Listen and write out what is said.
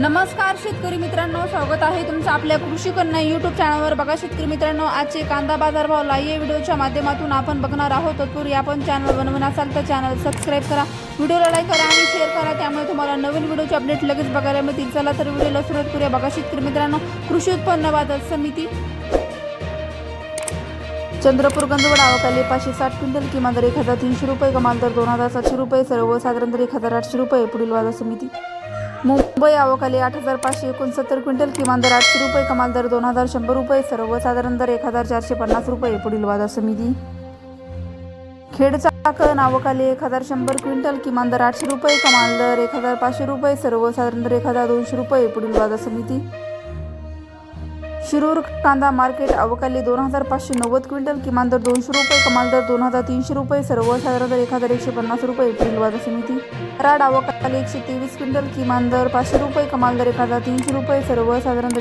नमस्कार शेतकरी मित्रांनो. स्वागत आहे तुमचं आपल्या कृषी कन्या युट्यूब चॅनलवर बघा शेतकरी मित्रांनो आजचे कांदा बाजार भाव लाईव्ह व्हिडिओच्या माध्यमातून आपण बघणार आहोत. तत्पूर्वी आपण चॅनल बनवून असाल तर चॅनल सबस्क्राईब करा. व्हिडिओला लाईक करा आणि शेअर करा. त्यामुळे तुम्हाला नवीन व्हिडिओचे अपडेट लगेच बघायला मिळतील. चला तर व्हिडिओला सुरुवात करूया. बघा शेतकरी मित्रांनो कृषी उत्पन्न बाजार समिती. चंद्रपूर गंधवड आवकाले पाचशे साठ क्विंटल किमान दर एक हजार तीनशे रुपये कमाल दर दोन हजार सातशे रुपये सर्वसाधारण दर एक हजार आठशे रुपये पुढील बाजार समिती. मुंबई आवकाले आठ हजार पाचशे एकोणसत्तर क्विंटल किमान दर आठशे रुपये कमाल दर दोन हजार शंभर रुपये सर्वसाधारण दर एक हजार चारशे पन्नास रुपये पुढील बाजार समिती खेडचा कण आवकाले एक हजार शंभर क्विंटल किमान दर आठशे रुपये कमाल दर एक हजार पाचशे रुपये सर्वसाधारण दर एक हजार दोनशे रुपये पुढील बाजार समिती शिरूर कांदा मार्केट अवकाली दोन हजार पाचशे नव्वद क्विंटल किमान दर दोनशे रुपये कमाल दर दोन हजार तीनशे रुपये सर्वसाधारण दर एक हजार एकशे पन्नास रुपये एप्रिल बाजार समिती. राड अवकाली एकशे तेवीस क्विंटल किमान दर पाचशे रुपये कमाल दर एक हजार तीनशे रुपये सर्वसाधारण दर